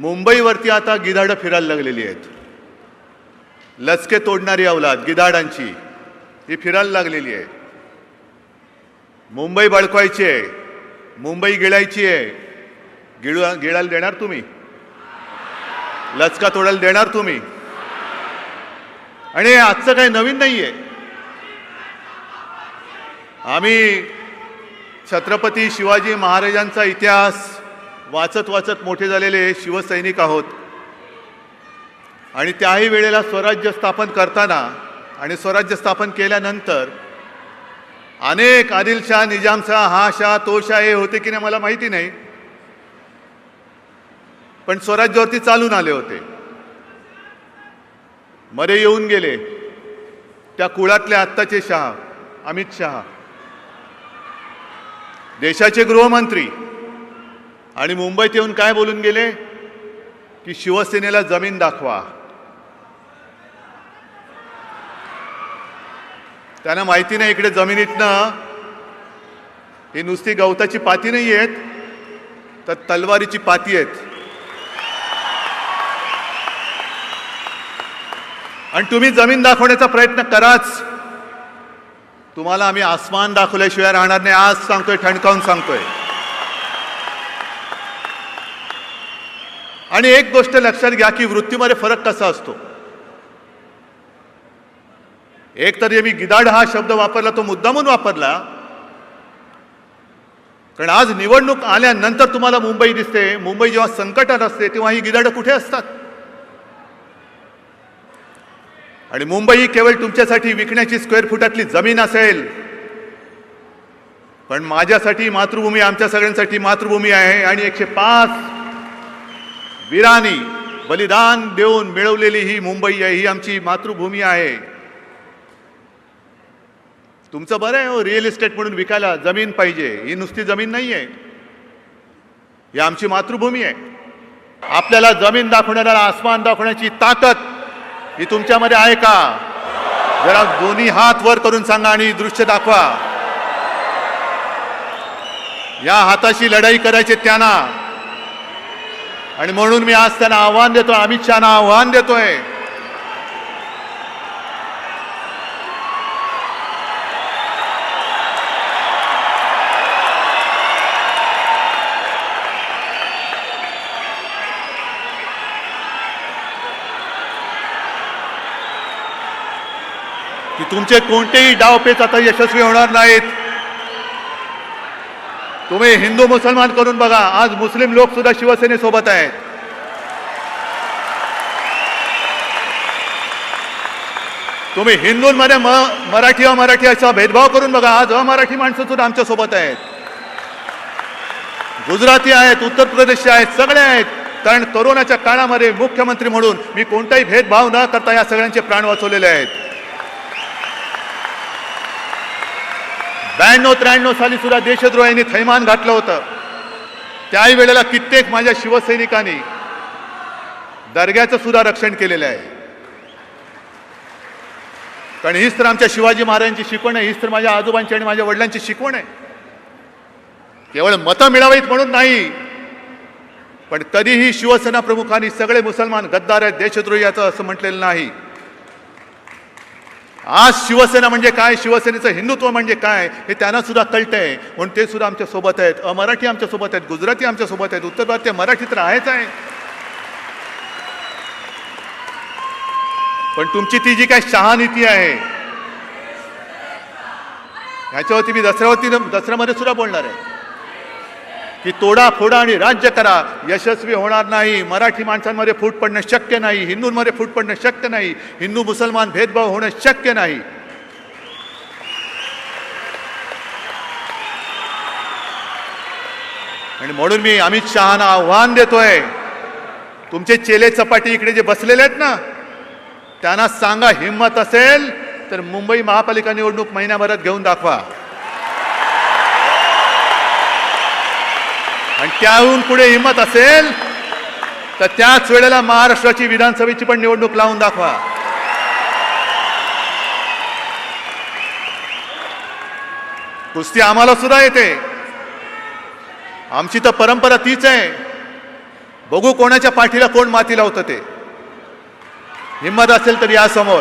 मुंबईवरती आता गिधाडं फिरायला लागलेली आहेत. लचके तोडणारी अवलाद गिधाडांची ही फिरायला लागलेली आहे. मुंबई बळकवायची आहे. मुंबई गिळायची आहे. गिळू गिळायला देणार तुम्ही? लचका तोडायला देणार तुम्ही? आणि आजचं काही नवीन नाही आहे आम्ही छत्रपती शिवाजी महाराजांचा इतिहास वाचत वाचत मोठे झालेले शिवसैनिक आहोत. आणि त्याही वेळेला स्वराज्य स्थापन करताना आणि स्वराज्य स्थापन केल्यानंतर अनेक आदिलशाह निजामशाह हा शाह तो शाह हे होते की नाही मला माहिती नाही. पण स्वराज्यावरती चालून आले होते. मध्ये येऊन गेले. त्या कुळातले आत्ताचे शहा अमित शहा. देशाचे गृहमंत्री आणि मुंबईत येऊन काय बोलून गेले? की शिवसेनेला जमीन दाखवा. त्यांना माहिती नाही इकडे जमिनीतनं. ही नुसती गवताची पाती नाही आहेत तर तलवारीची पाती आहेत. आणि तुम्ही जमीन दाखवण्याचा प्रयत्न कराच. तुम्हाला आम्ही आसमान दाखवल्याशिवाय राहणार नाही. आज सांगतोय ठणकावून सांगतोय. आणि एक गोष्ट लक्षात घ्या की वृत्तीमध्ये फरक कसा असतो. एक तर मी गिदाड हा शब्द वापरला तो मुद्दामून वापरला. कारण आज निवडणूक आल्यानंतर तुम्हाला मुंबई दिसते. मुंबई जेव्हा संकटात असते तेव्हा ही गिदाडं कुठे असतात? आणि मुंबई ही केवळ तुमच्यासाठी विकण्याची स्क्वेअर फुटातली जमीन असेल. पण माझ्यासाठी मातृभूमी आमच्या सगळ्यांसाठी मातृभूमी आहे. आणि एकशे पाच वीरानी बलिदान देऊन मिळवलेली ही मुंबई आहे ही आमची मातृभूमी आहे. तुमचं बरं आहे हो रिअल इस्टेट म्हणून विकायला जमीन पाहिजे. ही नुसती जमीन नाही आहे ही आमची मातृभूमी आहे. आपल्याला जमीन दाखवण्याला आसमान दाखवण्याची ताकद ही तुमच्यामध्ये आहे का? जरा दोन्ही हात वर करून सांगा आणि दृश्य दाखवा. या हाताशी लढाई करायचे त्यांना आणि म्हणून मी आज त्यांना आव्हान देतोय अमित शहाना आव्हान देतोय. की तुमचे कोणतेही डावपेच आता यशस्वी होणार नाहीत. तुम्ही हिंदू मुसलमान करून बघा आज मुस्लिम लोक सुद्धा शिवसेनेसोबत आहेत. तुम्ही हिंदूंमध्ये म मराठी अमराठी असा भेदभाव करून बघा आज अमराठी माणसं सुद्धा आमच्यासोबत आहेत. गुजराती आहेत उत्तर प्रदेशचे आहेत सगळे आहेत. कारण कोरोनाच्या काळामध्ये मुख्यमंत्री म्हणून मी कोणताही भेदभाव न करता या सगळ्यांचे प्राण वाचवलेले आहेत. ब्याण्णव त्र्याण्णव साली सुद्धा देशद्रोह्यांनी थैमान घातलं होतं. त्याही वेळेला कित्येक माझ्या शिवसैनिकांनी दर्ग्याचं सुद्धा रक्षण केलेलं आहे. कारण हीच तर आमच्या शिवाजी महाराजांची शिकवण आहे हीच तर माझ्या आजोबांची आणि माझ्या वडिलांची शिकवण आहे. केवळ मतं मिळावीत म्हणून नाही पण तरीही शिवसेना प्रमुखांनी सगळे मुसलमान गद्दार आहेत देशद्रोही याचं असं म्हटलेलं नाही. आज शिवसेना म्हणजे काय? शिवसेनेचं हिंदुत्व म्हणजे काय? हे त्यांना सुद्धा कळतंय. म्हणून ते सुद्धा आमच्यासोबत आहेत. अमराठी आमच्यासोबत आहेत. गुजराती आमच्यासोबत आहेत. उत्तर भारतीय मराठी तर आहेच आहे. पण तुमची ती जी काय शहानीती आहे ह्याच्यावरती मी दसऱ्यावरती दसऱ्यामध्ये सुद्धा बोलणार आहे. की तोडा फोडा आणि राज्य करा. यशस्वी होणार नाही. मराठी माणसांमध्ये फूट पडणं शक्य नाही. हिंदूंमध्ये फूट पडणं शक्य नाही. हिंदू मुसलमान भेदभाव होणं शक्य नाही. आणि म्हणून मी अमित शहाना आव्हान देतोय. तुमचे चेले चपाटी इकडे जे बसलेले आहेत ना त्यांना सांगा हिंमत असेल तर मुंबई महापालिका निवडणूक महिन्याभरात घेऊन दाखवा. आणि त्याहून पुढे हिंमत असेल तर त्याच वेळेला महाराष्ट्राची विधानसभेची पण निवडणूक लावून दाखवा. कुस्ती आम्हाला सुद्धा येते. आमची तर परंपरा तीच आहे. बघू कोणाच्या पाठीला कोण माती लावतं ते. हिंमत असेल तर या समोर.